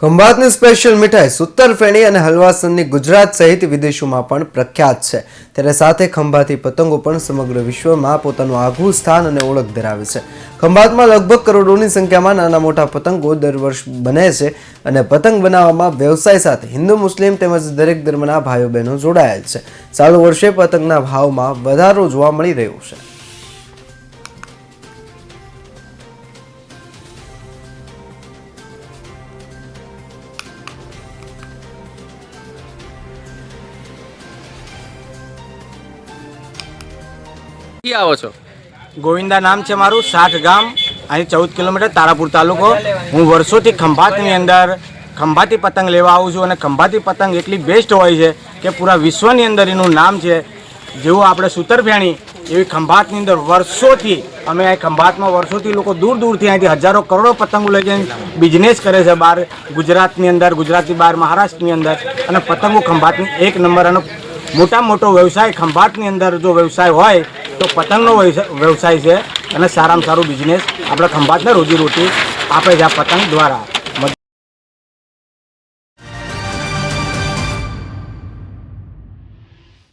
ખંભાતની special મીઠાઈ સુતર ફેણી અને હલવાસનની ગુજરાત સહિત વિદેશોમાં પણ પ્રખ્યાત છે. ત્યારે સાથે ખંભાતી પતંગો પણ સમગ્ર વિશ્વમાં પોતાનું આગવું સ્થાન અને ઓળખ ધરાવે છે. ખંભાતમાં લગભગ કરોડોની સંખ્યામાં નાના મોટા પતંગો દર વર્ષ બને છે અને પતંગ બનાવવામાં વ્યવસાય સાથે હિન્દુ, મુસ્લિમ તેમજ દરેક ધર્મના ભાઈઓ બહેનો જોડાયેલ છે. ચાલુ વર્ષે પતંગના ભાવમાં વધારો જોવા મળી રહ્યો છે. ક્યાંથી આવો છો? ગોવિંદા નામ છે મારું, સાઠ ગામ, અહીં ચૌદ કિલોમીટર તારાપુર તાલુકો. હું વર્ષોથી ખંભાતની અંદર ખંભાતી પતંગ લેવા આવું છું અને ખંભાતી પતંગ એટલી બેસ્ટ હોય છે કે પૂરા વિશ્વની અંદર એનું નામ છે. જેવું આપણે સુતરફેણી એવી ખંભાતની અંદર વર્ષોથી, અમે અહીં ખંભાતમાં વર્ષોથી લોકો દૂર દૂરથી અહીંથી હજારો કરોડો પતંગો લઈ જઈને બિઝનેસ કરે છે બહાર ગુજરાતની અંદર ગુજરાતની બહાર મહારાષ્ટ્રની અંદર. અને પતંગો ખંભાતની એક નંબર અને મોટા મોટો વ્યવસાય ખંભાતની અંદર જો વ્યવસાય હોય તો પતંગનો વ્યવસાય છે અને સારામાં સારું બિઝનેસ આપણે ખંભાતને રોજીરોટી આપે છે આ પતંગ દ્વારા.